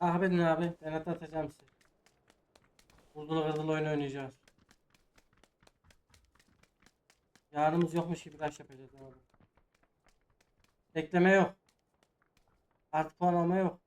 Ah bedin abi. Ben hatta atacağım size. Vurdulu kırdılı oyun oynayacağız. Yarımız yokmuş gibi taş yapacağız abi. Bekleme yok. Artık puan alma yok.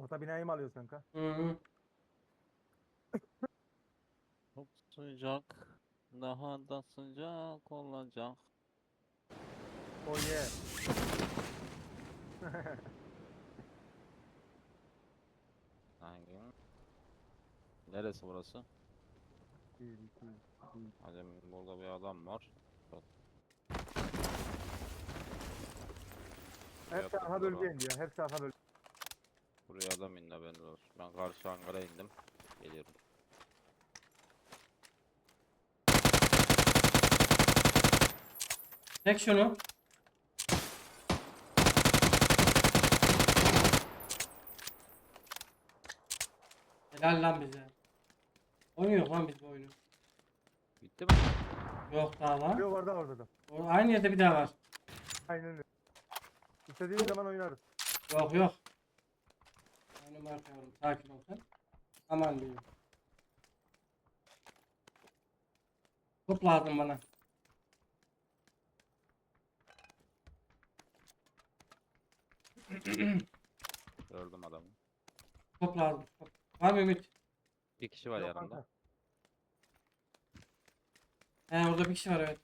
Orta binayı mı alıyorsun kanka? Hı hı. Çok sıcak. Daha da sıcak olacak. Oh yeah. Hangi? Neresi burası? Hadi burada bir adam var. Hep saha bölge indi ya. Hep saha bölge. Buraya adam indi haberiniz olsun. Ben karşı hangara indim. Geliyorum. Çek şunu. Helal lan bize. Oynuyor lan biz bu oyunu. Bitti mi? Yok daha var. Yok var da orada da. O- Aynı yerde bir daha var. Aynen öyle. İstediğin zaman oynarız. Yok yok. Marka yavrum. Sakin ol sen. Aman diyeyim. Top lazım bana. Gördüm adamı. Top lazım. Top. Var mı Ümit? Bir kişi var Yok yanımda. kanka. He orada bir kişi var evet.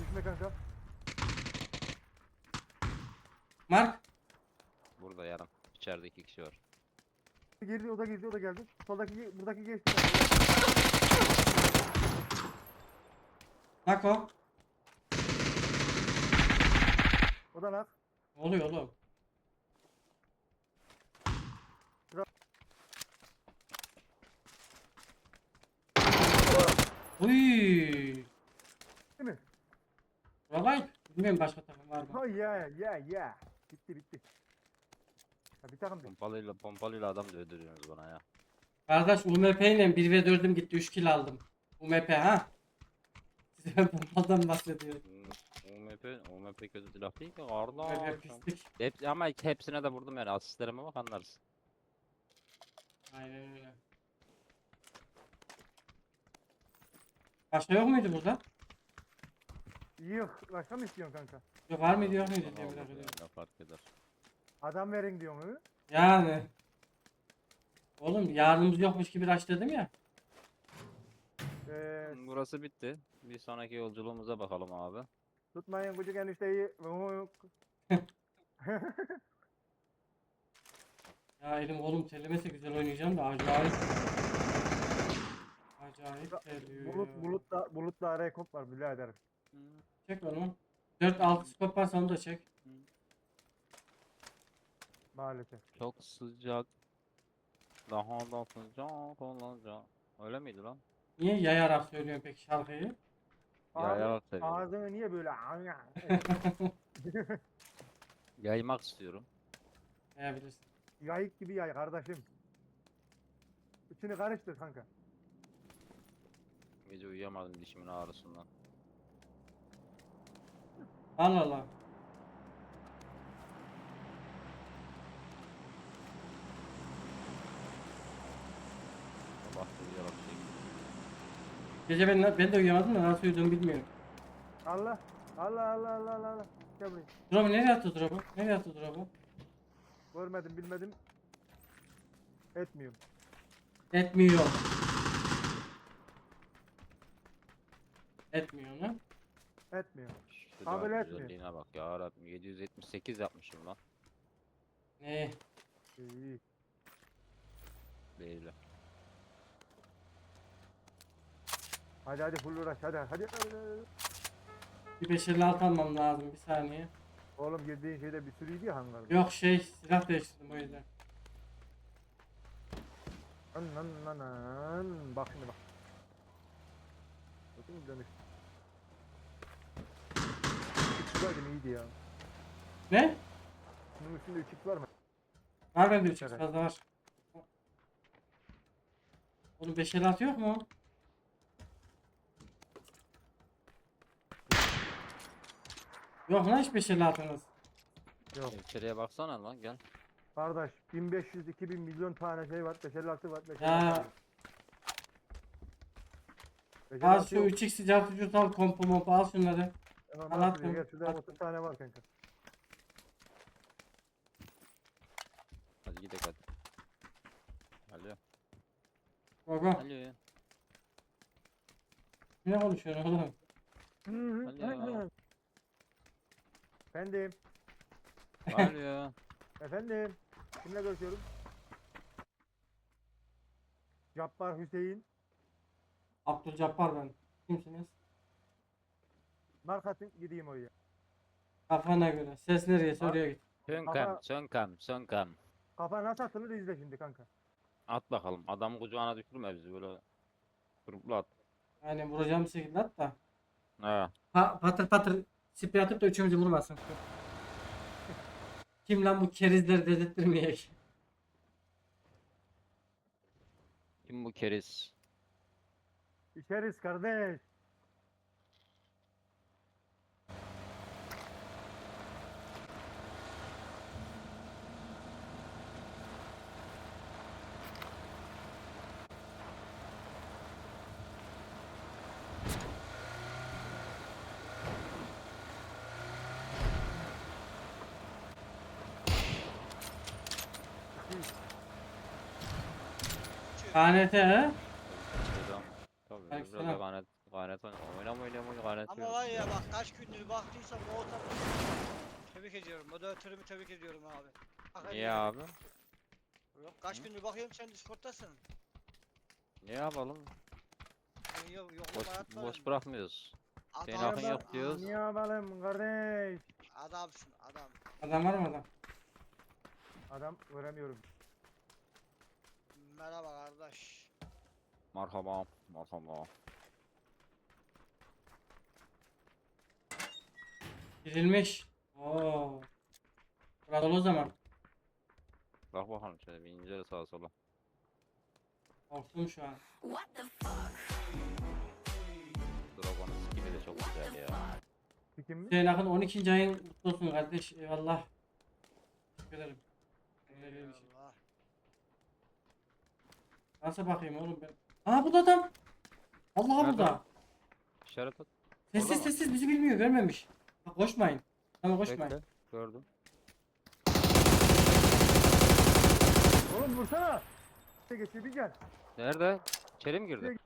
Düşme kanka. Mark. Burada yarım. İçeride iki kişi var. Girdi o da girdi o da geldi. Soldaki buradaki geçti. Nako. O da nak. Ne oluyor oğlum? Uy. Değil mi? Vay. Bilmiyorum başka takım var mı? Oh yeah yeah yeah. Bitti bitti. Ha, bir takım değil. Pompalıyla pompalıyla adam dövdürüyorsunuz bana ya. Kardeş UMP ile 1 ve 4'üm gitti 3 kill aldım. UMP ha? Size ben bombadan bahsediyorum. UMP, UMP kötü silah değil ki kardeş. UMP pislik. Hep, ama hepsine de vurdum yani asistlerime bak anlarsın. Aynen öyle. Başka yok muydu burada? Yok. Başka mı istiyorsun kanka? Yok var mıydı yok muydu diye merak ediyorum. ne fark eder. Adam verin diyorsun hı? Yani. Oğlum yarınımız yokmuş gibi rush dedim ya. Ee, Burası bitti. Bir sonraki yolculuğumuza bakalım abi. tutmayın küçük enişteyi. Ya elim oğlum terlemese güzel oynayacağım da acayip. Acayip terliyor. bulut bulutla bulutla araya kop var birader. Çek onu. 4-6 skop varsa onu da çek. Maalesef. Çok sıcak. Daha da sıcak olacak. Öyle miydi lan? Niye yayarak söylüyorsun peki şarkıyı? Yayarak seviyorum. Ağzını niye böyle Yaymak istiyorum. Yayabilirsin. yayık gibi yay kardeşim. İçini karıştır kanka. Gece uyuyamadım dişimin ağrısından. Allah Allah. Uyuyarak şey. Gece ben, ben de uyuyamadım da nasıl uyuduğumu bilmiyorum. Allah. Allah Allah Allah Allah Allah. Gel buraya. Drop'u nereye attı drop'u? Nereye attı drop'u? Görmedim bilmedim. Etmiyorum. Etmiyor. Etmiyor onu. Etmiyor. Şu Kabul daha etmiyor. güzelliğine bak ya Rabbim 778 yapmışım lan. Ne? İyi. Değil. Hadi hadi full uğraş hadi hadi. hadi, hadi. Bir 556 almam lazım bir saniye. Oğlum girdiğin şeyde bir sürüydü ya hangarda. Yok şey silah değiştirdim o yüzden. Lan lan lan lan. Bak şimdi bak. Bakın mı dönüş. Vardı iyiydi ya. Ne? Bunun üstünde 3x var mı? Var bende 3 Evet. fazla var. Oğlum 556 yok mu? Yok lan hiç 556'nız. Yok. İçeriye baksana lan gel. Kardeş 1500 2000 milyon tane şey var. 556 var. 556 Ya. var. Al 556 şu yok. 3x cartı al kompu mompu al şunları. Tamam, al al at şuraya, bunu, Gel şurada at. 30 tane var kanka. Hadi gidelim hadi. Alo. Go. Alo. Ne konuşuyorsun oğlum? Alo. Efendim. Alo. Efendim. Kimle görüşüyorum? Cabbar Hüseyin. Abdülcabbar ben. Kimsiniz? Markatın gideyim oraya. Kafana göre. Ses nereye oraya git. Sönkam, Ama- sönkam, sönkam. Kafa nasıl atılır izle şimdi kanka. At bakalım. Adamın kucağına düşürme bizi böyle. Grupla at. Yani vuracağım bir şekilde at da. Ha. Pa patır patır sprey atıp da üçümüzü vurmasın. Kim lan bu kerizleri dedirttirmeyek? Kim bu keriz? İçeriz kardeş. KNT he? Tabii Belki biraz da sana- ganet, ganet oyna. Oynama oynama oynama ganet Ama var ya bak kaç gündür baktıysam o ortam Tebrik ediyorum. Moderatörümü tebrik ediyorum abi. Hak Niye abi? Yok, kaç gündür bakıyorum sen Discord'tasın. Ne yapalım? Yok, yok, Boş, boş bırakmıyoruz. Senin Adamsın, hakkın yok diyoruz. Ne yapalım kardeş? Adamsın adam. Adam var mı adam? Adam göremiyorum. Merhaba kardeş. Merhaba, merhaba. Girilmiş. Oo. Burada o zaman. Bak bakalım şöyle bir incele sağa sola. Korktum şu an. Dragon'un skill'i de çok güzel ya. Sikim mi? Hüseyin Akın 12. ayın kutlu olsun kardeş. Eyvallah. Teşekkür ederim. Öyle bir şey. Nasıl bakayım oğlum ben? Aa bu da adam. Allah Nerede? burada. İşaret at. Sessiz Orada mı? sessiz bizi bilmiyor görmemiş. Bak koşmayın. Tamam koşmayın. Bekle. Gördüm. Oğlum vursana. Gel. Nerede? İçeri mi girdi?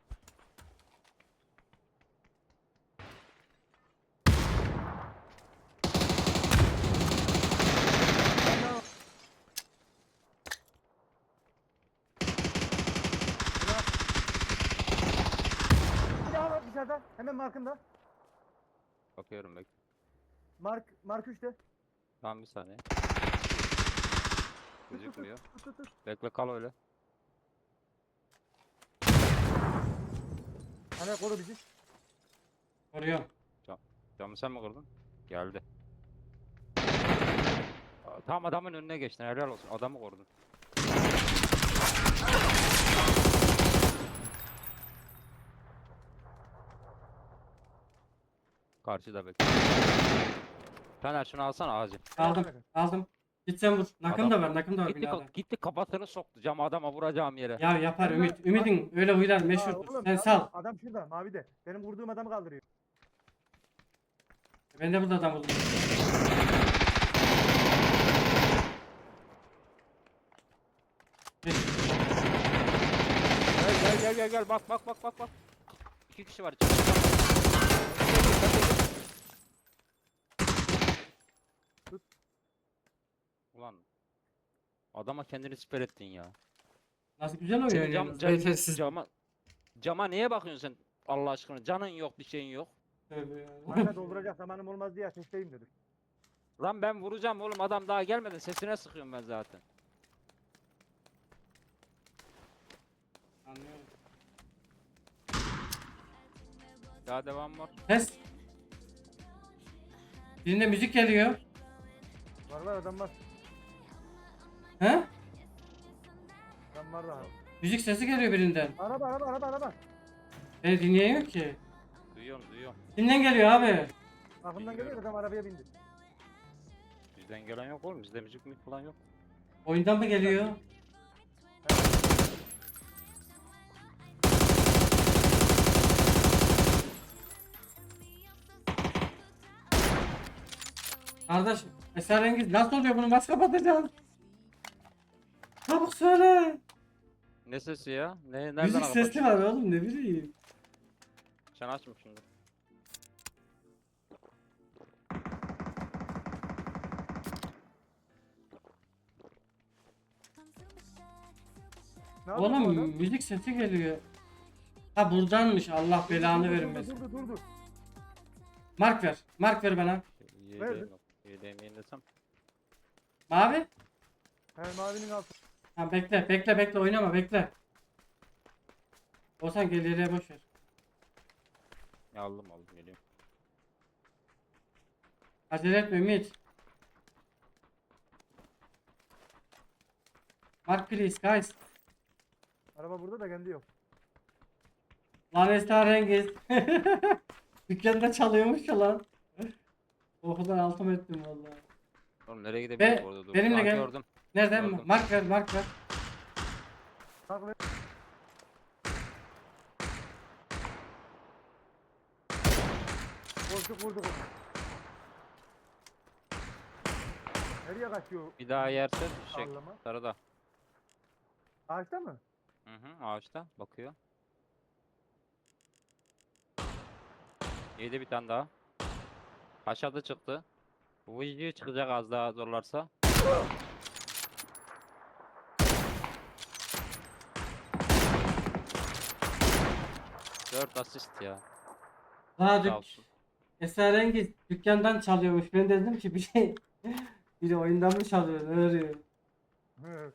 Bir daha var dışarıda. Hemen markında. Bakıyorum bekle. Mark, Mark 3'te. Tamam bir saniye. Tut, tut, tut, Gözükmüyor. Tut tut tut. Bekle kal öyle. Hani koru bizi. Koruyorum. Camı sen mi kırdın? Geldi. Aa, Tam adamın önüne geçtin helal olsun. Adamı korudun. Karşıda bekle. Taner şunu alsana acil. Aldım. Aldım. Git sen vur. Nakım Adam- da var. Nakım da var Gitti, binada. ka- gitti kafasını soktu cam adama vuracağım yere. Ya yapar Ümit. Ümit'in öyle huylar Aa, meşhurdur. oğlum, Sen sal. Adam şurada mavide. Benim vurduğum adamı kaldırıyor. Ben de burada adam buldum. Gel gel gel gel gel bak bak bak bak bak. İki kişi var içeride. Ulan. Adama kendini siper ettin ya. Nasıl güzel oyun Senin cam, cam, Beyefsiz. cama, cama niye bakıyorsun sen? Allah aşkına canın yok bir şeyin yok. Tövbe ya. Kanka dolduracak zamanım olmaz diye ateşteyim dedim. Lan ben vuracağım oğlum adam daha gelmeden sesine sıkıyorum ben zaten. Anlıyorum. Daha devam var. Ses. Birinde müzik geliyor. Var var adam var. He? Adam var daha. Müzik sesi geliyor birinden. Araba araba araba araba. Beni dinleyen yok ki. Duyuyorum duyuyorum. Kimden geliyor abi? Aklımdan geliyor adam arabaya bindi. Bizden gelen yok oğlum bizde müzik müzik falan yok. Oyundan mı geliyor? Kardeş, esrarengiz nasıl oluyor bunu nasıl kapatacağız? Çabuk söyle. Ne sesi ya? Ne, nereden Müzik sesi çıkıyor? var oğlum ne bileyim. Sen açma şimdi. Ne yapıyor bu Oğlum adam? müzik sesi geliyor. Ha buradanmış Allah belanı Durdu, durdu, vermesin. Durdu durdu. Mark ver. Mark ver bana. Yok. Yedeyim yenilesem. Mavi. He mavinin altı. Ha bekle bekle bekle oynama bekle. Olsan gel yere boş ver. Ya aldım aldım geliyorum. Acele etme Ümit. Mark please guys. Araba burada da kendi yok. Lan esrarengiz. Dükkanda çalıyormuş ya lan. Okuldan altım ettim vallahi. Oğlum nereye gidebiliriz Be- orada dur. benimle Aa, gel. Gördüm. Nereden? Gördüm. Mark ver mark ver. Bak ver. Vurduk onu. Nereye kaçıyor? Bir daha yerse şey Sallama. sarıda. Ağaçta mı? Hı hı ağaçta bakıyor. Yedi bir tane daha. Aşağıda çıktı. Bu video çıkacak az daha zorlarsa. Dört asist ya. Daha Sağ dük olsun. esrarengiz dükkandan çalıyormuş. Ben dedim ki bir şey biri oyundan mı çalıyor? Ne arıyor? Hı.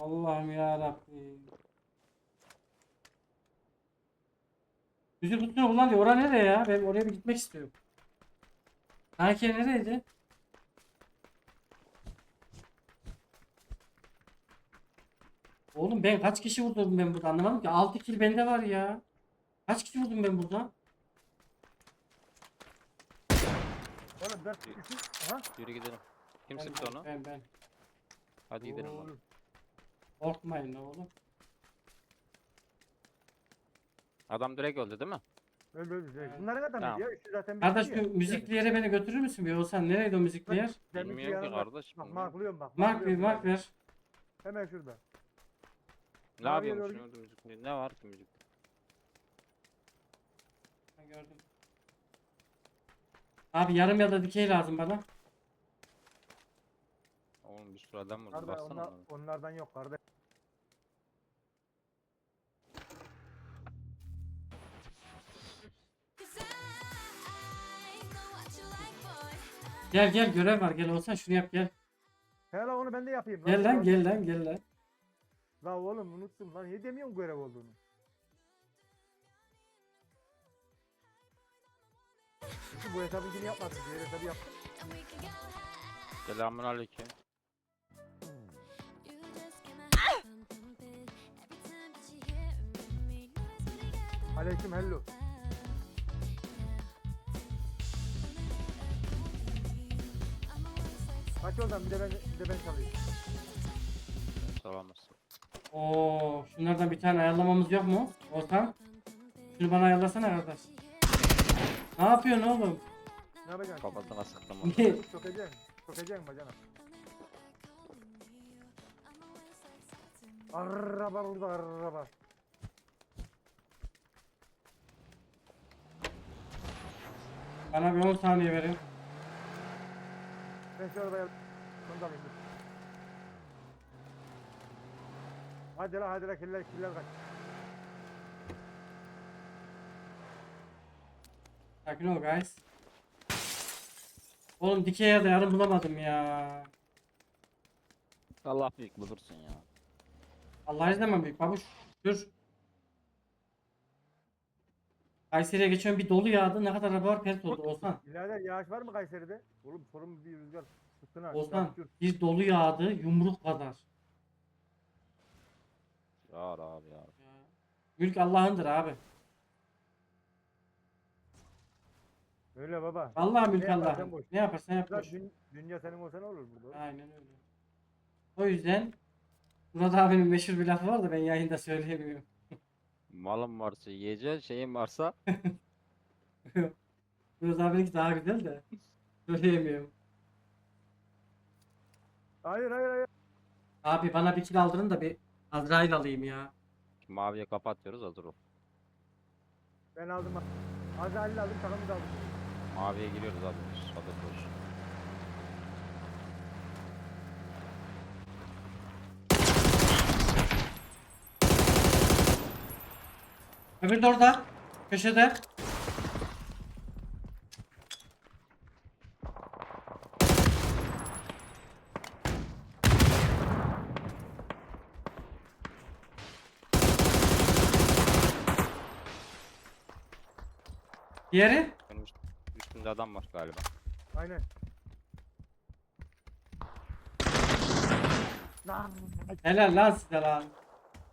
Allah'ım ya Rabbim. Müzik kutusunu kullan diyor. Ora nereye ya? Ben oraya bir gitmek istiyorum. Sanki nereydi? Oğlum ben kaç kişi vurdum ben burada anlamadım ki. 6 kill bende var ya. Kaç kişi vurdum ben burada? Oğlum dört kişi. Aha. Yürü gidelim. Kim Ben, sıktı ben, onu? ben, ben. Hadi gidelim. Oo. oğlum. Korkmayın oğlum. Adam direkt öldü değil mi? Öyle öyle. Evet. Bunların adamı Tamam. ya. Üçü zaten Kardeş bitti ya. şu müzikli yere beni götürür müsün bir olsan? Nereydi o müzikli yer? Deminki Bilmiyorum ki yanında. kardeş. Bak bilmiyorum. marklıyorum bak. Mark bir marklıyorum mark ver. Hemen şurada. Ne Maviye yapıyormuş şimdi müzik? Ne var ki müzik? Ha, gördüm. Abi yarım ya da dikey lazım bana. Oğlum bir sürü adam var. Kardeş Baksana onlar, onlara. onlardan yok kardeş. Gel gel görev var gel olsan şunu yap gel. Hele onu ben de yapayım. Gel lan gel lan gel lan. La oğlum unuttum lan. Niye demiyorsun görev olduğunu? Bu hesabınkini yapmadın. Diğer hesabı yaptın. Selamun aleyküm. Aleyküm hello. Kaç oradan bir de ben, bir de ben çalayım. Soramazsın. Oo şunlardan bir tane ayarlamamız yok mu? Olsan. Şunu bana ayarlasana kardeş. Ne yapıyorsun oğlum? Ne yapacaksın? Kafasına sıktım onu. Ne? Sokacaksın. Sokacaksın bacana. Araba burada araba. Bana bir 10 saniye verin. Ben şu arabaya şunu da alayım. dur. Hadi la hadi la killer killer kaç. Sakin ol guys. Oğlum dikeye de yarım bulamadım ya. Allah büyük bulursun ya. Allah izlemem büyük babuş. Dur. Kayseri'ye geçen bir dolu yağdı. Ne kadar araba var pert oldu Ozan. Birader yağış var mı Kayseri'de? Oğlum sorun bir rüzgar. Fırtına. Ozan bir dolu yağdı yumruk kadar. Yar abi ya. Mülk Allah'ındır abi. Öyle baba. Vallahi mülk Ne yaparsan Allah'ın. boş. Ne yaparsan yap Ulan boş. dün- dünya senin olsa ne olur burada? Aynen öyle. O yüzden Murat abinin meşhur bir lafı var da ben yayında söyleyemiyorum. Malın varsa yiyeceksin, şeyin varsa Murat abininki daha güzel de söyleyemiyorum. Hayır hayır hayır. Abi bana bir kil aldırın da bir Azrail alayım ya. maviye kapatıyoruz hazır ol. Ben aldım. Azrail'i aldım takımı da aldım. Maviye giriyoruz abi. Hazır olsun. Öbür de orada. Köşede. Diğeri? Benim üst- üstümde adam var galiba. Aynen. Lan. Helal lan size lan.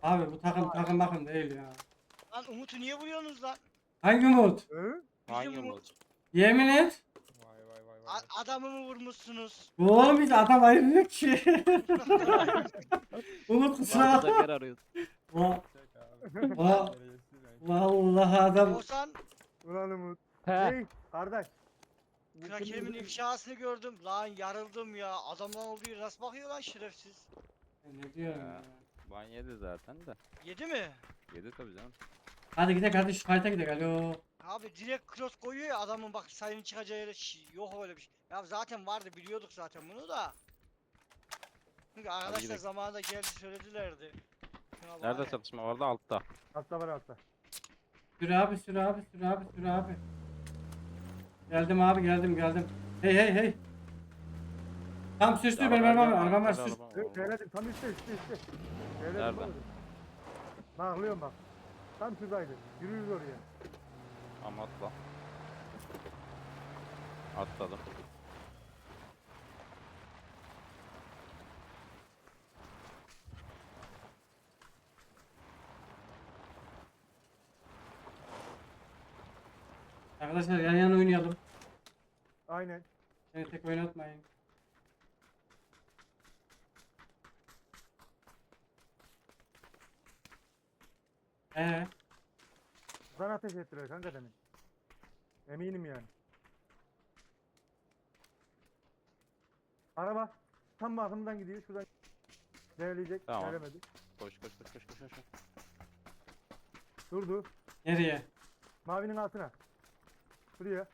Abi bu takım takım bakım değil ya. Lan Umut'u niye vuruyorsunuz lan? Hangi umut? Hı? Hangi umut? Yemin et. A- adamı mı vurmuşsunuz? Bu oğlum biz adam ayırmıyor ki. Umut kusura bakma. Eker arıyoruz. Va- va- Vallahi adam. Oğuzhan Ulan Umut. He. Hey kardeş. Kraker'imin ifşasını gördüm. Lan yarıldım ya. Adamlar olduğu nasıl bakıyor lan şerefsiz? Ne diyorum ya. Ban yedi zaten de. Yedi mi? Yedi tabii canım. Hadi gidelim hadi şu fight'a gidelim. Alo. Abi direkt cross koyuyor ya adamın bak sayının çıkacağı yere Şş, yok öyle bir şey. Ya zaten vardı biliyorduk zaten bunu da. Çünkü arkadaşlar gidelim. zamanında geldi söyledilerdi. Şuna bak Nerede ya. çatışma vardı? Altta. Altta var altta. Sür abi sür abi sür abi sür abi. Geldim abi geldim geldim. Hey hey hey. Tam sür sür benim arabam var. Arabam var sür. Söyledim tam üstte üstte üstte. Söyledim Nerede? baba. Naklıyorum bak. Tam şuradaydı. Yürüyoruz oraya. Ama atla. Atladım. Arkadaşlar yan yana oynayalım. Aynen. Beni tek oynatmayın. Ee, Sana ateş ettiler kanka demin. Eminim yani. Araba tam bakımdan gidiyor. Şuradan değerleyecek. Tamam. Değerlemedi. Koş koş koş koş koş koş. Durdu. nereye? Mavinin altına. Buraya.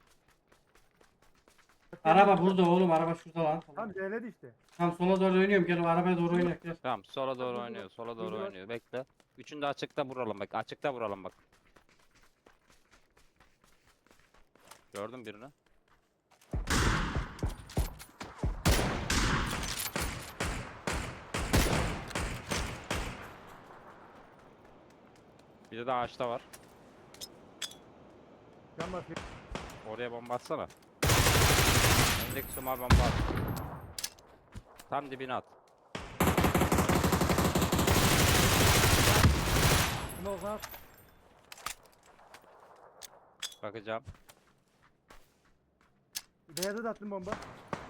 Araba burada oğlum. Araba şurada lan. Tam değerledi işte. Tam sola doğru oynuyorum. Gel o arabaya doğru oynayalım. Gel. Tamam sola doğru oynuyor. Sola doğru oynuyor. Bekle. Üçünü de açıkta vuralım bak. Açıkta vuralım bak. Gördün birini. Bir de ağaçta var. Can basıyor. Oraya bomba atsana. Öndeki sumar bomba at. Tam dibine at. Şunu okan. Bakacağım. Beyaza da attım bomba.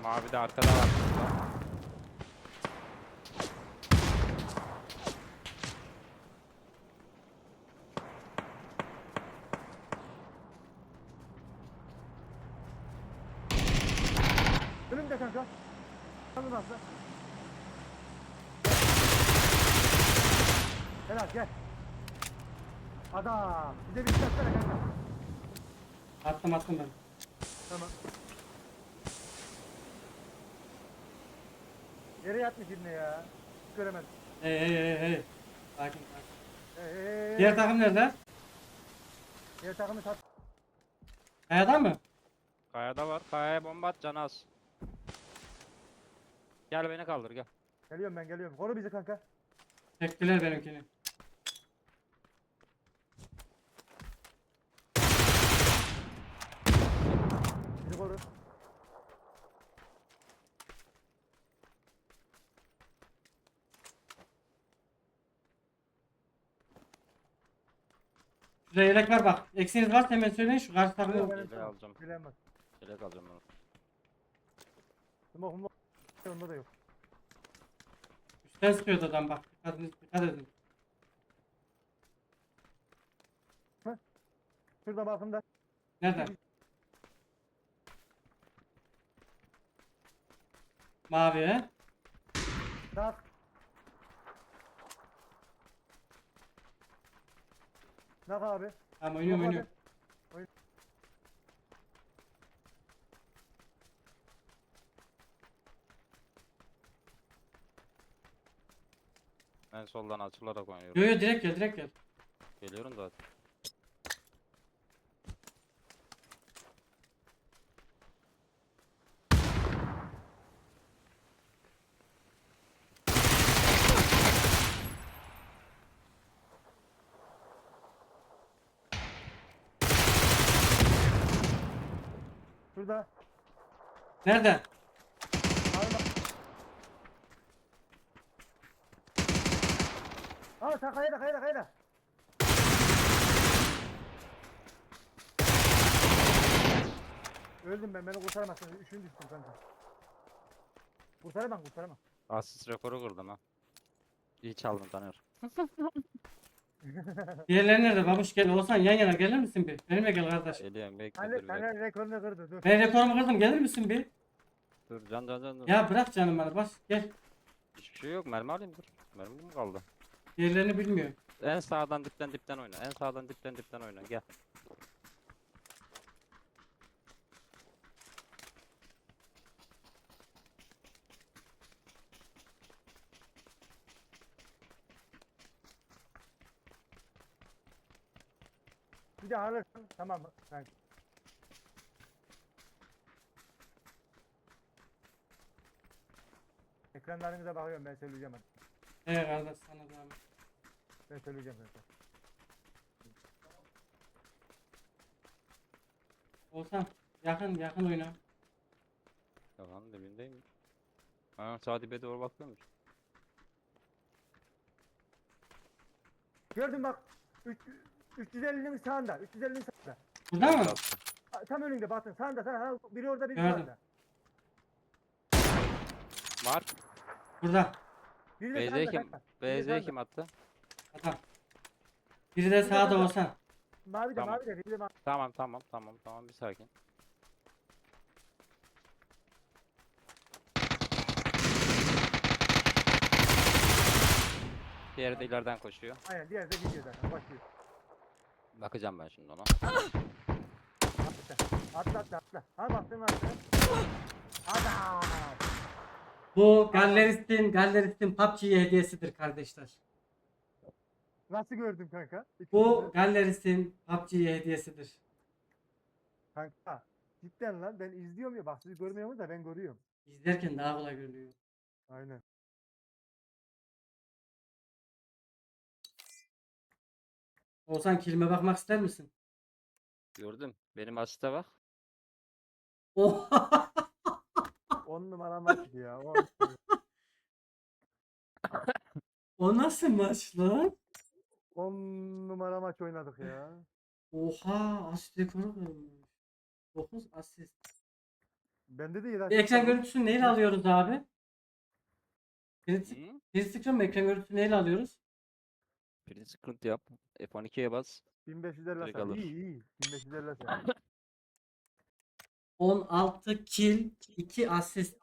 Mavi de arkada var. Önümde kanka. Kanka nasıl? Helal gel. Adam. Bir de bir şey atsana kanka. Attım attım ben. Tamam. Yere yatmış ibne ya. Hiç göremedim. Hey hey hey hey. Sakin sakin. Hey, hey, hey. Diğer takım nerede? Diğer takımı sat. Kayada mı? Kayada var. Kayaya bomba at canı az. Gel beni kaldır gel. Geliyorum ben geliyorum. Koru bizi kanka. Çektiler benimkini. Bizi koru. Şuraya yelek var bak. Eksiğiniz varsa hemen söyleyin şu karşı Yelek tamam. alacağım. Bilemez. Yelek alacağım ben. Smoke smoke. Onda da yok. Üstten sıkıyordu adam bak. Dikkat edin. Dikkat edin. Şurada bakımda. Nerede? Mavi he? Tak. Nak abi. Tamam oynuyorum Smoke oynuyorum. En soldan açılarak oynuyorum. Yo yo direkt gel direkt gel. Geliyorum zaten. Şurada. Nerede? Abi bak. Aa sen kayada kayada kayada. Öldüm ben beni kurtaramazsın. Üçüncü düştüm kanka. Kurtaramam kurtaramam. Asist rekoru kırdım ha. İyi çaldın Taner. Diğerleri nerede? Babuş gel. Olsan yan yana gelir misin bir? Benimle gel kardeş. Geliyorum bekle Hani dur sen rekorunu kırdı dur. Ben rekorumu kırdım. Gelir misin bir? Dur can can can. dur. Ya bırak canım bana. Bas gel. Hiçbir şey yok mermi alayım dur. Mermi mi kaldı? Diğerlerini bilmiyorum. En sağdan dipten dipten oyna. En sağdan dipten dipten oyna. Gel. Bir de alırsın tamam mı? Kanka. Ekranlarınıza bakıyorum ben söyleyeceğim hadi. He kardeş sana da. Ben söyleyeceğim kanka. Olsan yakın yakın oyna. Tamam dibindeyim. Ha sağ dibe doğru bakıyor musun? Gördün bak. üç- 350'nin sağında. 350'nin sağında. Burada mı? Tam önünde batın. Sağında sen ha, biri orada biri Gördüm. sağında. Var. Burada. Biri de BZ sağında kim? kanka. Biri de BZ kim attı? Adam. Biri de sağda olsan. Mavi de Tamam. mavi de biri de mavi. Tamam tamam tamam tamam bir sakin. Diğeri de ileriden koşuyor. Aynen diğer de gidiyor zaten. Başlıyor. Bakacağım ben şimdi ona. Atla atla atla. atla. Ha baktın mı atla. Adam. Bu Gallerist'in Gallerist'in PUBG'ye hediyesidir kardeşler. Nasıl gördün kanka? İkimiz Bu de. Gallerist'in PUBG'ye hediyesidir. Kanka. Cidden lan ben izliyorum ya. Bak siz görmüyorsunuz da ben görüyorum. İzlerken daha kolay görünüyor. Aynen. Olsan kilime bakmak ister misin? Gördüm. Benim asiste bak. Oh. 10 numara maç ya. O, o nasıl maç lan? 10 numara maç oynadık ya. Oha asist rekoru kırılmış. 9 asist. Bende de 7 Bir ekran görüntüsünü neyle alıyoruz abi? Print, Hı? print screen mi? Ekran görüntüsünü neyle alıyoruz? Print screen yap. F12'ye bas. 1550 Direkt alır. İyi iyi. 1550 hasar. 16 kill, 2 asist.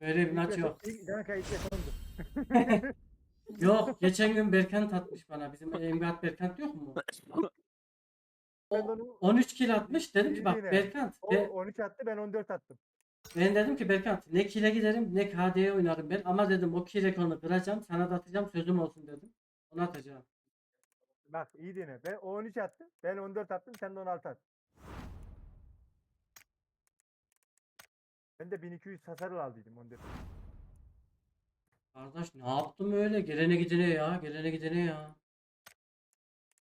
Böyle bir maç yok. Kanka. Yok, geçen gün Berkant atmış bana. Bizim Emgat Berkant yok mu? Ben O- onu 13 kill atmış. Dedim ki bak yine. Berkant. o be- 13 attı ben 14 attım. ben dedim ki Berkant ne kill'e giderim ne KD'ye oynarım ben. Ama dedim o kill rekorunu kıracağım. Sana da atacağım sözüm olsun dedim. Onu atacağım. Bak iyi dinle. Ben o 13 attı. Ben 14 attım. Sen de 16 attın. Ben de 1200 hasar aldıydım 14. Kardeş ne yaptım öyle? Gelene gidene ya. Gelene gidene ya.